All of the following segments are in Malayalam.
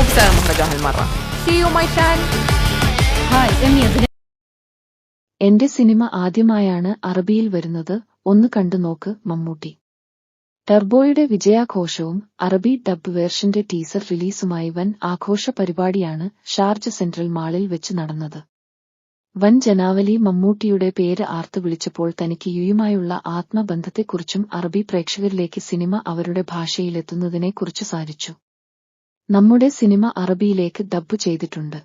بسلام مهرجان هالمرة See you my friend hi Emmy അതിന് എന്റെ സിനിമ ആദ്യമായാണ് അറബിയിൽ വരുന്നത് ഒന്ന് കണ്ടു നോക്ക് മമ്മൂട്ടി ടർബോയുടെ വിജയാഘോഷവും അറബി ഡബ് വേർഷന്റെ ടീസർ റിലീസുമായി വൻ ആഘോഷ പരിപാടിയാണ് ഷാർജ സെൻട്രൽ മാളിൽ വെച്ച് നടന്നത് വൻ ജനാവലി മമ്മൂട്ടിയുടെ പേര് ആർത്തു വിളിച്ചപ്പോൾ തനിക്ക് യുയുമായുള്ള ആത്മബന്ധത്തെക്കുറിച്ചും അറബി പ്രേക്ഷകരിലേക്ക് സിനിമ അവരുടെ ഭാഷയിലെത്തുന്നതിനെക്കുറിച്ച് സാരിച്ചു നമ്മുടെ സിനിമ അറബിയിലേക്ക് ഡബ്ബ് ചെയ്തിട്ടുണ്ട്.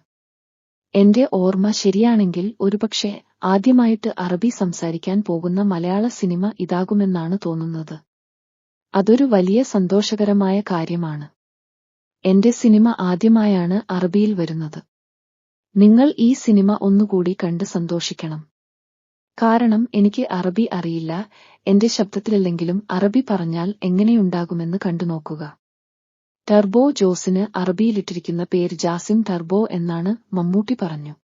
എന്റെ ഓർമ്മ ശരിയാണെങ്കിൽ ഒരുപക്ഷെ ആദ്യമായിട്ട് അറബി സംസാരിക്കാൻ പോകുന്ന മലയാള സിനിമ ഇതാകുമെന്നാണ് തോന്നുന്നത്. അതൊരു വലിയ സന്തോഷകരമായ കാര്യമാണ്. എന്റെ സിനിമ ആദ്യമായാണ് അറബിയിൽ വരുന്നത്. നിങ്ങൾ ഈ സിനിമ ഒന്നുകൂടി കണ്ട് സന്തോഷിക്കണം. കാരണം എനിക്ക് അറബി അറിയില്ല എന്റെ ശബ്ദത്തിലല്ലെങ്കിലും അറബി പറഞ്ഞാൽ എങ്ങനെയുണ്ടാകുമെന്ന് കണ്ടുനോക്കുക. ടർബോ ജോസിന് അറബിയിലിട്ടിരിക്കുന്ന പേര് ജാസിം ടർബോ എന്നാണ് മമ്മൂട്ടി പറഞ്ഞു.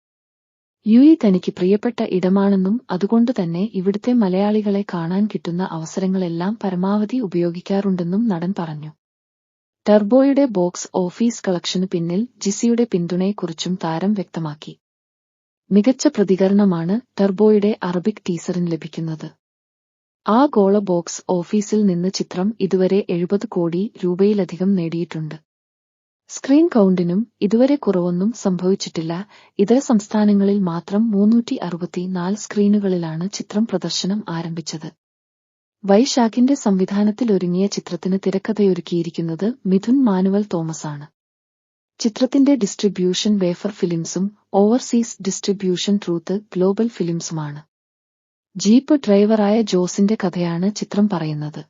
യുഇ തനിക്ക് പ്രിയപ്പെട്ട ഇടമാണെന്നും അതുകൊണ്ട് തന്നെ ഇവിടുത്തെ മലയാളികളെ കാണാൻ കിട്ടുന്ന അവസരങ്ങളെല്ലാം പരമാവധി ഉപയോഗിക്കാറുണ്ടെന്നും നടൻ പറഞ്ഞു. ടർബോയുടെ ബോക്സ് ഓഫീസ് കളക്ഷന് പിന്നിൽ ജിസിയുടെ പിന്തുണയെക്കുറിച്ചും താരം വ്യക്തമാക്കി. മികച്ച പ്രതികരണമാണ് ടർബോയുടെ അറബിക് ടീസറിന് ലഭിക്കുന്നത്. ആ ഗോള ബോക്സ് ഓഫീസിൽ നിന്ന് ചിത്രം ഇതുവരെ എഴുപത് കോടി രൂപയിലധികം നേടിയിട്ടുണ്ട്. സ്ക്രീൻ കൗണ്ടിനും ഇതുവരെ കുറവൊന്നും സംഭവിച്ചിട്ടില്ല. ഇതര സംസ്ഥാനങ്ങളിൽ മാത്രം മൂന്നൂറ്റി അറുപത്തിനാല് സ്ക്രീനുകളിലാണ് ചിത്രം പ്രദർശനം ആരംഭിച്ചത്. വൈശാഖിന്റെ സംവിധാനത്തിൽ ഒരുങ്ങിയ ചിത്രത്തിന് തിരക്കഥയൊരുക്കിയിരിക്കുന്നത് മിഥുൻ മാനുവൽ തോമസാണ്. ചിത്രത്തിന്റെ ഡിസ്ട്രിബ്യൂഷൻ വേഫർ ഫിലിംസും ഓവർസീസ് ഡിസ്ട്രിബ്യൂഷൻ ട്രൂത്ത് ഗ്ലോബൽ ഫിലിംസുമാണ്. ജീപ്പ് ഡ്രൈവറായ ജോസിന്റെ കഥയാണ് ചിത്രം പറയുന്നത്.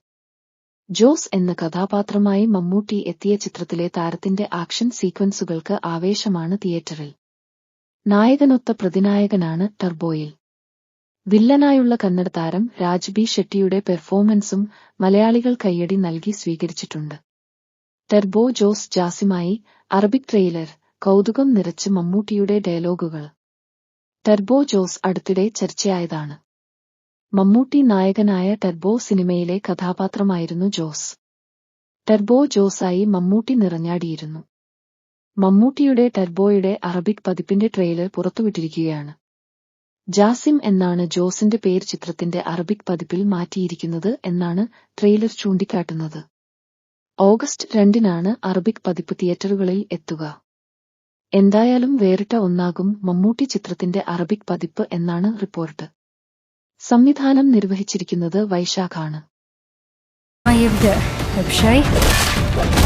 ജോസ് എന്ന കഥാപാത്രമായി മമ്മൂട്ടി എത്തിയ ചിത്രത്തിലെ താരത്തിന്റെ ആക്ഷൻ സീക്വൻസുകൾക്ക് ആവേശമാണ് തിയേറ്ററിൽ. നായകനൊത്ത പ്രതിനായകനാണ് ടർബോയിൽ. വില്ലനായുള്ള കന്നഡ താരം രാജ്ബി ഷെട്ടിയുടെ പെർഫോമൻസും മലയാളികൾ കയ്യടി നൽകി സ്വീകരിച്ചിട്ടുണ്ട്. ടെർബോ ജോസ് ജാസിമായി അറബിക് ട്രെയിലർ കൗതുകം നിറച്ച് മമ്മൂട്ടിയുടെ ഡയലോഗുകൾ. ടെർബോ ജോസ് അടുത്തിടെ ചർച്ചയായതാണ്. മമ്മൂട്ടി നായകനായ ടെർബോ സിനിമയിലെ കഥാപാത്രമായിരുന്നു ജോസ്. ടെർബോ ജോസായി മമ്മൂട്ടി നിറഞ്ഞാടിയിരുന്നു. മമ്മൂട്ടിയുടെ ടെർബോയുടെ അറബിക് പതിപ്പിന്റെ ട്രെയിലർ പുറത്തുവിട്ടിരിക്കുകയാണ്. ജാസിം എന്നാണ് ജോസിന്റെ പേര് ചിത്രത്തിന്റെ അറബിക് പതിപ്പിൽ മാറ്റിയിരിക്കുന്നത് എന്നാണ് ട്രെയിലർ ചൂണ്ടിക്കാട്ടുന്നത്. ഓഗസ്റ്റ് രണ്ടിനാണ് അറബിക് പതിപ്പ് തിയേറ്ററുകളിൽ എത്തുക. എന്തായാലും വേറിട്ട ഒന്നാകും മമ്മൂട്ടി ചിത്രത്തിന്റെ അറബിക് പതിപ്പ് എന്നാണ് റിപ്പോർട്ട്. സംവിധാനം നിർവഹിച്ചിരിക്കുന്നത് വൈശാഖാണ് ما يبدأ بشيء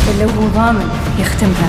إلا هو ضامن يختمها